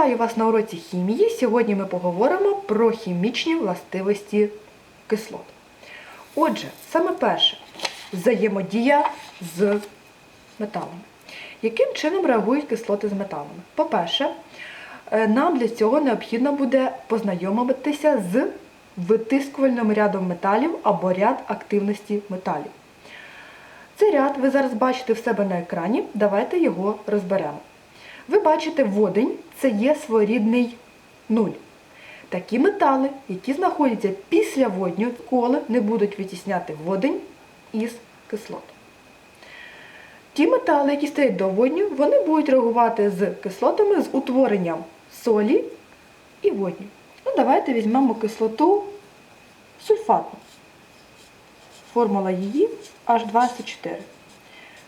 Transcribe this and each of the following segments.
Вітаю вас на уроці хімії. Сьогодні ми поговоримо про хімічні властивості кислот. Отже, саме перше взаємодія з металами. Яким чином реагують кислоти з металами? По-перше, е, нам для цього необхідно буде познайомитися з витискувальним рядом металів або ряд активності металів. Цей ряд ви зараз бачите в себе на екрані. Давайте його розберемо. Ви бачите, водень це є своєрідний нуль. Такі метали, які знаходяться після водню, ніколи не будуть витісняти водень із кислот. Ті метали, які стоять до водню, вони будуть реагувати з кислотами з утворенням солі і водню. Ну, давайте візьмемо кислоту сульфатну. Формула її H24.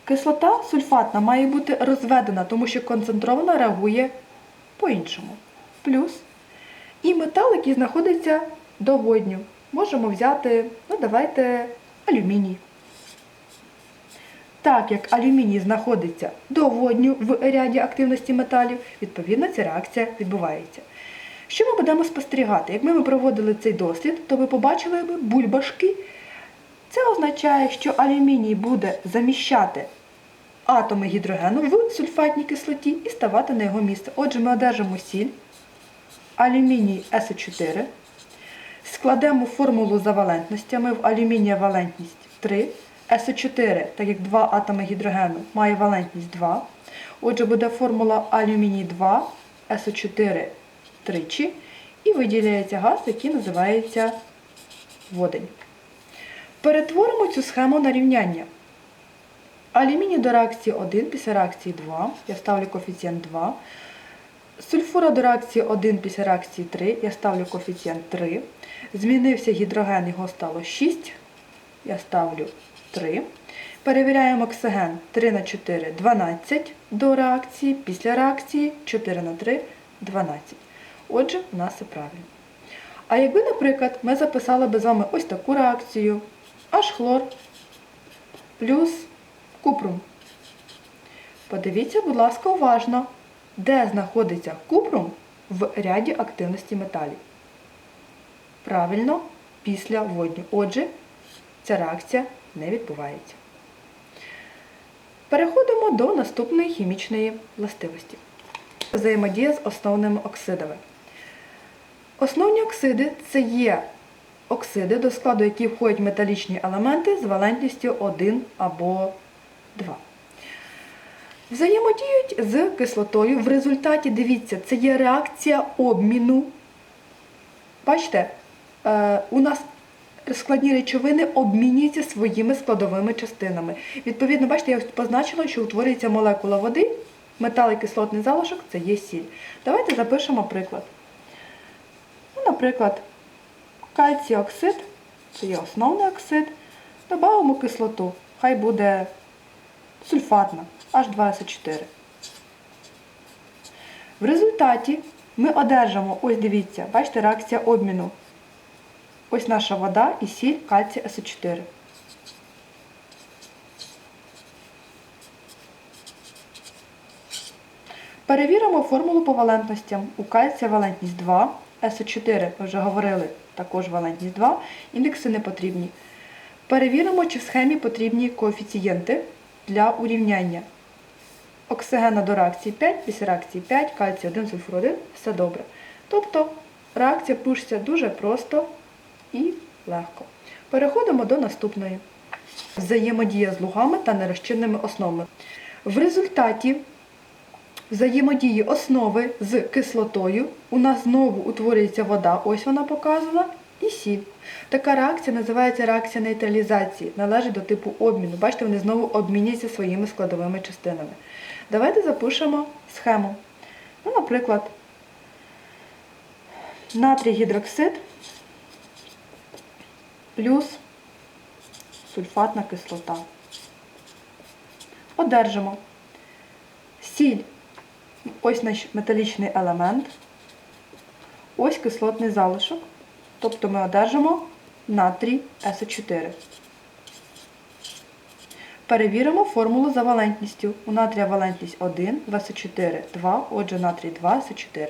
Кислота сульфатна має бути розведена, тому що концентрована реагує по-іншому. Плюс. І метал, який знаходиться до водню. Можемо взяти, ну давайте, алюміній. Так як алюміній знаходиться до водню в ряді активності металів, відповідно ця реакція відбувається. Що ми будемо спостерігати? Якби ми проводили цей дослід, то ви побачили бульбашки. Це означає, що алюміній буде заміщати атоми гідрогену в сульфатній кислоті і ставати на його місце. Отже, ми одержимо сіль, алюміній СО4, складемо формулу за валентностями в алюмінія валентність 3, СО4, так як два атоми гідрогену, має валентність 2. Отже, буде формула алюміній 2, СО4 тричі, і виділяється газ, який називається водень. Перетворимо цю схему на рівняння. Алюміній до реакції 1 після реакції 2. Я ставлю коефіцієнт 2. Сульфура до реакції 1 після реакції 3. Я ставлю коефіцієнт 3. Змінився гідроген, його стало 6. Я ставлю 3. Перевіряємо оксиген 3 на 4 12 до реакції. Після реакції 4 на 3 12. Отже, у нас все правильно. А якби, наприклад, ми записали би з вами ось таку реакцію H-хлор плюс купрум. Подивіться, будь ласка, уважно, де знаходиться купрум в ряді активності металів. Правильно, після водню. Отже, ця реакція не відбувається. Переходимо до наступної хімічної властивості. Взаємодія з основними оксидами. Основні оксиди це є оксиди, до складу яких входять металічні елементи з валентністю 1 або 2. Взаємодіють з кислотою. В результаті, дивіться, це є реакція обміну. Бачите, е, у нас складні речовини обмінюються своїми складовими частинами. Відповідно, бачите, я позначила, що утворюється молекула води, метал і кислотний залишок це є сіль. Давайте запишемо приклад. Ну, Наприклад, кальцій оксид, це є основний оксид, додамо кислоту, хай буде сульфатна, H2SO4. В результаті ми одержимо, ось дивіться, бачите, реакція обміну. Ось наша вода і сіль кальцій СО4. Перевіримо формулу по валентностям. У кальція валентність 2, СО4, ми вже говорили, також валентність 2, індекси не потрібні. Перевіримо, чи в схемі потрібні коефіцієнти для урівняння. Оксигена до реакції 5, після реакції 5, кальцій 1, сульфур 1, все добре. Тобто реакція пишеться дуже просто і легко. Переходимо до наступної. Взаємодія з лугами та нерозчинними основами. В результаті взаємодії основи з кислотою у нас знову утворюється вода, ось вона показана, і сіль. Така реакція називається реакція нейтралізації, належить до типу обміну. Бачите, вони знову обмінюються своїми складовими частинами. Давайте запишемо схему. Ну, Наприклад, натрій гідроксид плюс сульфатна кислота. Одержимо сіль, ось наш металічний елемент, ось кислотний залишок. Тобто ми одержимо натрій СО4. Перевіримо формулу за валентністю. У натрія валентність 1, в СО4 2, отже натрій 2, СО4.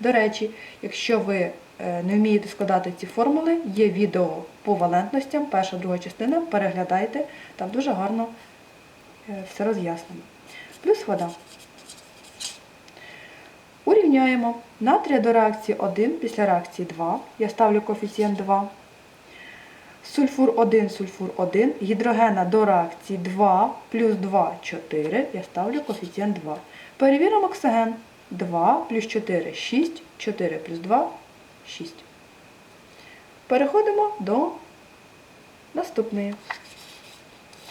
До речі, якщо ви е, не вмієте складати ці формули, є відео по валентностям, перша, друга частина, переглядайте, там дуже гарно е, все роз'яснено. Плюс вода. Урівняємо натрія до реакції 1 після реакції 2. Я ставлю коефіцієнт 2. Сульфур 1, сульфур 1, гідрогена до реакції 2 плюс 2 4. Я ставлю коефіцієнт 2. Перевіримо оксиген. 2 плюс 4 6, 4 плюс 2 6. Переходимо до наступної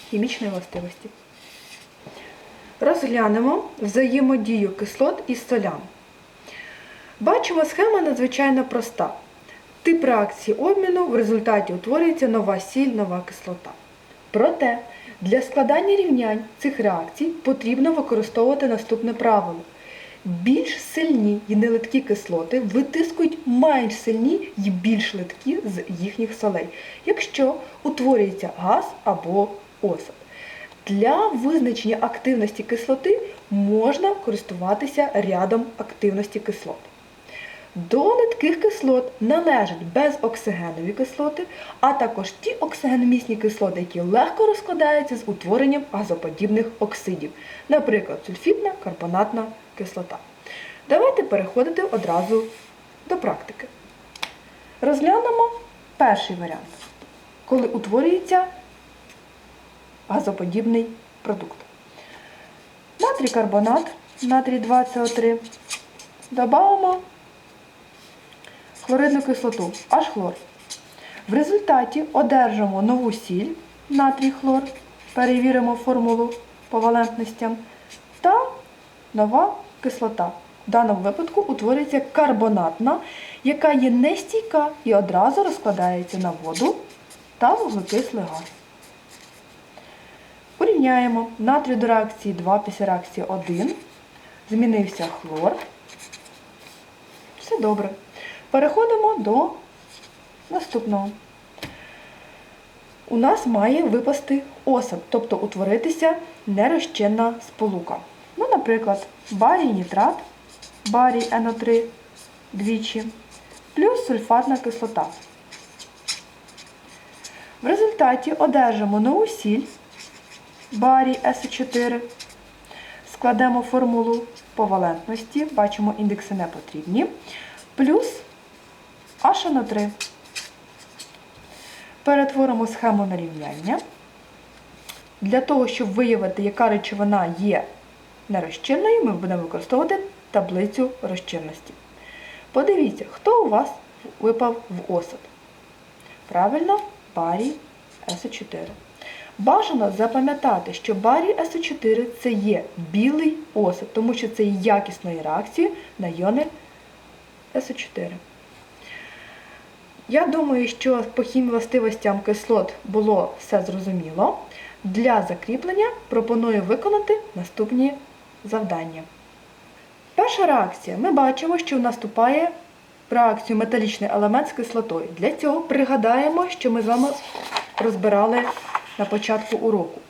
хімічної властивості. Розглянемо взаємодію кислот із солями. Бачимо, схема надзвичайно проста. Тип реакції обміну в результаті утворюється нова сіль, нова кислота. Проте для складання рівнянь цих реакцій потрібно використовувати наступне правило. Більш сильні і нелиткі кислоти витискують менш сильні і більш литкі з їхніх солей, якщо утворюється газ або осад. Для визначення активності кислоти можна користуватися рядом активності кислот. До литких кислот належать безоксигенові кислоти, а також ті оксигеномісні кислоти, які легко розкладаються з утворенням газоподібних оксидів, наприклад, сульфідна карбонатна кислота. Давайте переходити одразу до практики. Розглянемо перший варіант, коли утворюється газоподібний продукт. Натрій карбонат, натрій 2СО3. Добавимо хлоридну кислоту, аж хлор. В результаті одержимо нову сіль, натрій хлор, перевіримо формулу по валентностям, та нова кислота. В даному випадку утворюється карбонатна, яка є нестійка і одразу розкладається на воду та вуглекислий газ. Порівняємо натрій до реакції 2 після реакції 1. Змінився хлор. Все добре. Переходимо до наступного. У нас має випасти осад, тобто утворитися нерозчинна сполука. Ну, наприклад, барій нітрат, барій НО3 двічі, плюс сульфатна кислота. В результаті одержимо нову сіль, барій СО4, складемо формулу по валентності, бачимо, індекси не потрібні, плюс HNO3. Перетворимо схему на рівняння. Для того, щоб виявити, яка речовина є нерозчинною, ми будемо використовувати таблицю розчинності. Подивіться, хто у вас випав в осад. Правильно, барій СО4. Бажано запам'ятати, що барій СО4 це є білий осад, тому що це є якісною реакцією на йони СО4. Я думаю, що по хімії властивостям кислот було все зрозуміло. Для закріплення пропоную виконати наступні завдання. Перша реакція. Ми бачимо, що наступає реакцію металічний елемент з кислотою. Для цього пригадаємо, що ми з вами розбирали на початку уроку.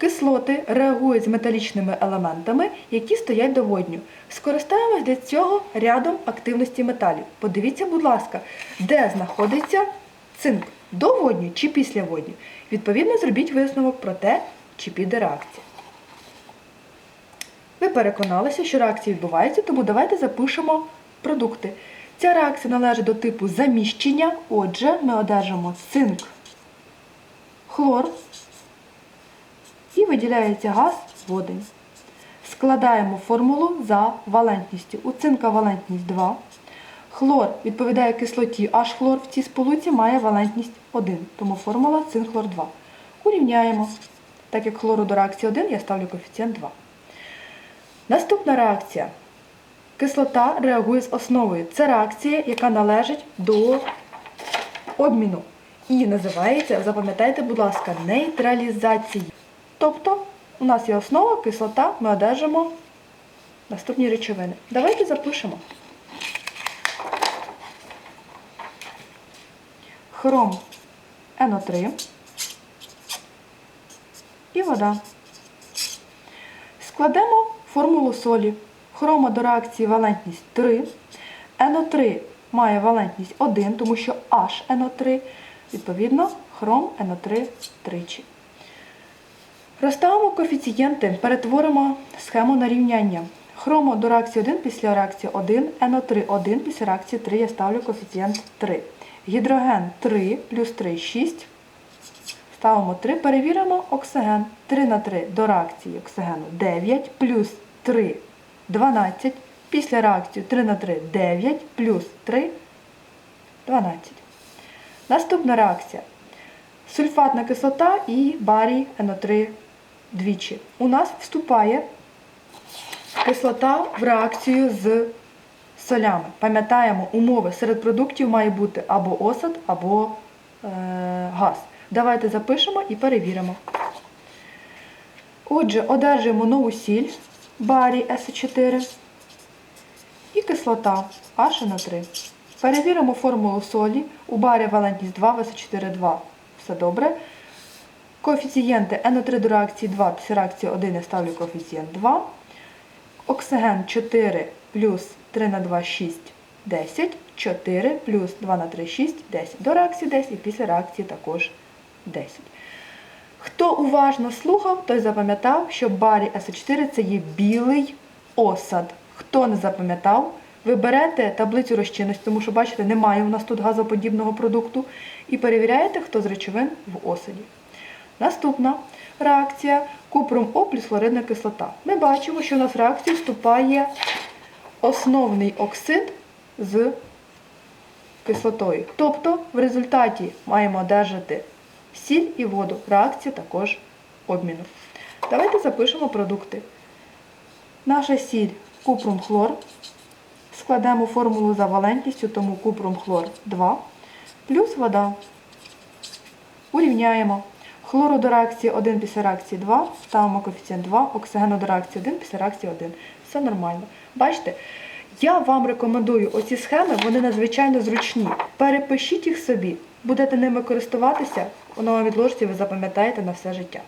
Кислоти реагують з металічними елементами, які стоять до водню. Скористаємось для цього рядом активності металів. Подивіться, будь ласка, де знаходиться цинк до водню чи після водню. Відповідно, зробіть висновок про те, чи піде реакція. Ви переконалися, що реакція відбувається, тому давайте запишемо продукти. Ця реакція належить до типу заміщення, отже, ми одержимо цинк, хлор і виділяється газ водень. Складаємо формулу за валентністю. У цинка валентність 2. Хлор відповідає кислоті, аж хлор в цій сполуці має валентність 1, тому формула цинхлор 2. Урівняємо. Так як хлору до реакції 1, я ставлю коефіцієнт 2. Наступна реакція. Кислота реагує з основою. Це реакція, яка належить до обміну. І називається, запам'ятайте, будь ласка, нейтралізації. Тобто, у нас є основа, кислота, ми одержимо наступні речовини. Давайте запишемо. Хром НО3, і вода. Складемо формулу солі. Хрома до реакції валентність 3. НО3 має валентність 1, тому що H НО3. Відповідно, хром НО3 тричі. Розставимо коефіцієнти, перетворимо схему на рівняння. Хромо до реакції 1 після реакції 1, НО3 1 після реакції 3 я ставлю коефіцієнт 3. Гідроген 3 плюс 3 6. Ставимо 3, перевіримо оксиген. 3 на 3 до реакції оксигену 9 плюс 3 12. Після реакції 3 на 3 9 плюс 3 12. Наступна реакція. Сульфатна кислота і барій НО3 двічі. У нас вступає кислота в реакцію з солями. Пам'ятаємо, умови серед продуктів має бути або осад, або е, газ. Давайте запишемо і перевіримо. Отже, одержуємо нову сіль барій С4 і кислота HNO3. Перевіримо формулу солі. У барі валентність 2, ВС4 2. Все добре. Коефіцієнти НО3 до реакції 2, після реакції 1 я ставлю коефіцієнт 2. Оксиген 4 плюс 3 на 2 6, 10. 4 плюс 2 на 3 6, 10. До реакції 10 і після реакції також 10. Хто уважно слухав, той запам'ятав, що барій С4 це є білий осад. Хто не запам'ятав, ви берете таблицю розчинності, тому що, бачите, немає у нас тут газоподібного продукту, і перевіряєте, хто з речовин в осаді. Наступна реакція купром О плюс хлоридна кислота. Ми бачимо, що у нас в реакцію вступає основний оксид з кислотою. Тобто в результаті маємо одержати сіль і воду. Реакція також обміну. Давайте запишемо продукти. Наша сіль купрум хлор. Складемо формулу за валентністю, тому купрум хлор 2 плюс вода. Урівняємо. Хлору до реакції 1 після реакції 2, ставимо коефіцієнт 2, оксигену до реакції 1 після реакції 1. Все нормально. Бачите, я вам рекомендую оці схеми, вони надзвичайно зручні. Перепишіть їх собі, будете ними користуватися, воно вам відложиться ви запам'ятаєте на все життя.